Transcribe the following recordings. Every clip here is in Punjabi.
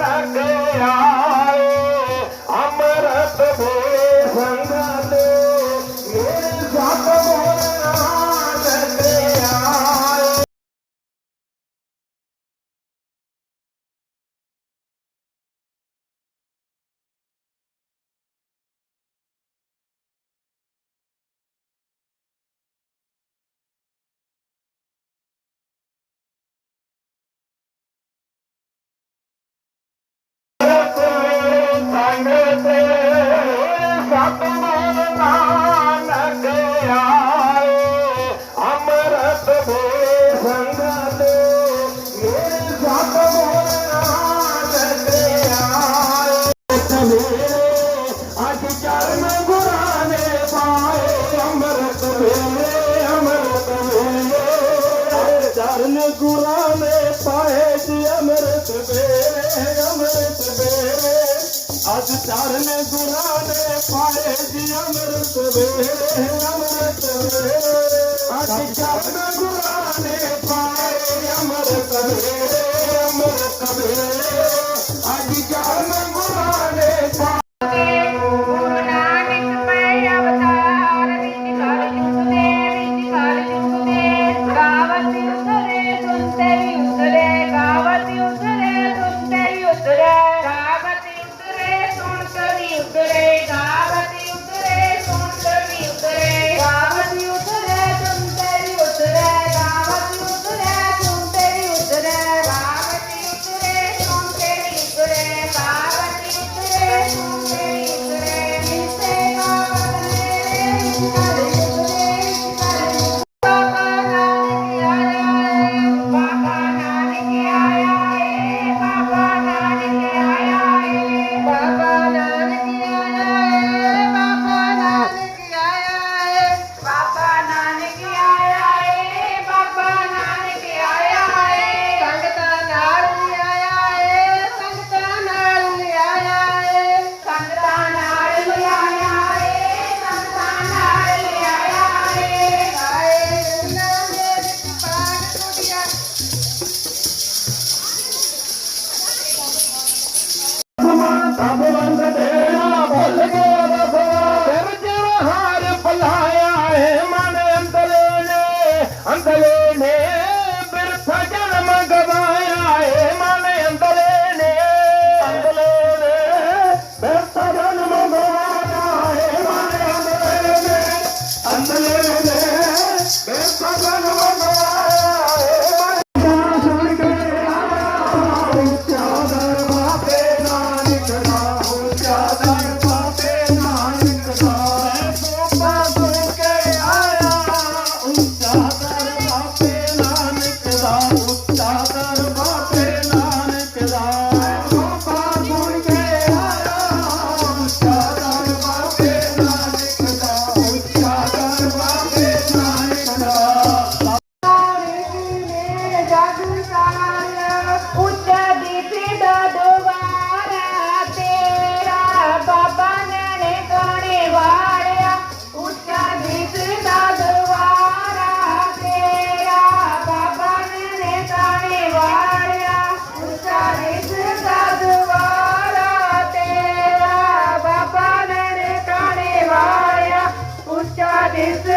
ना गया ਅਜ ਚਰਨ ਗੁਰਾਂ ਦੇ ਪਾਏ ਜੀ ਅਮਰਤ ਵੇ ਅਮਰਤ ਵੇ ਅਜ ਚਰਨ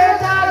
Where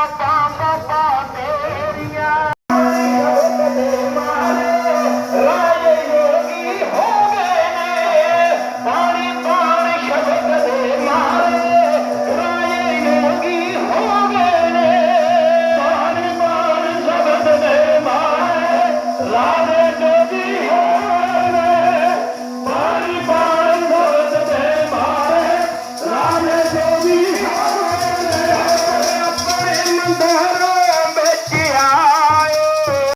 Bye.